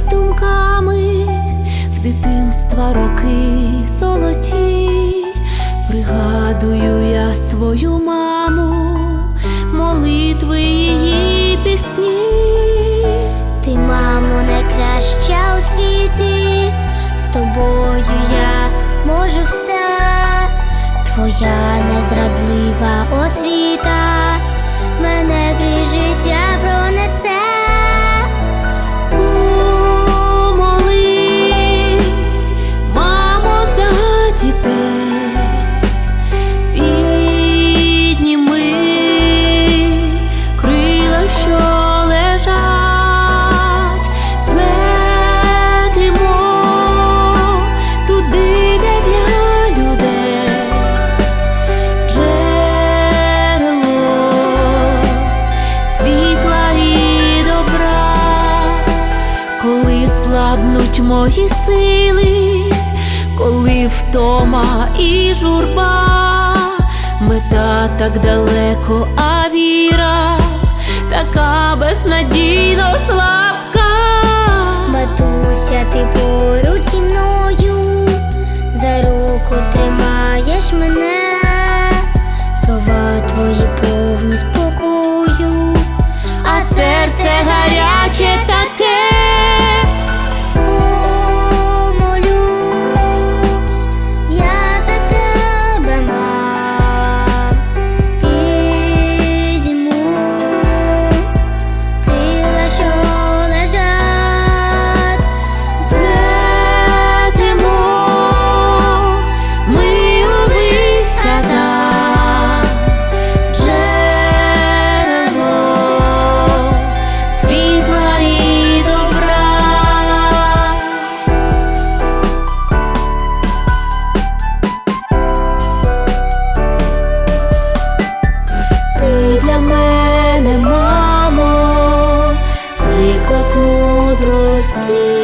повертаюсь думками. В дитинства роки золоті, пригадую я свою маму, молитви її пісні. Ти, мамо, найкраща у світі, з тобою я можу все, твоя незрадлива освіта, слабнуть мої сили, коли втома і журба, мета так далеко, а віра така безнадійно слабка. misty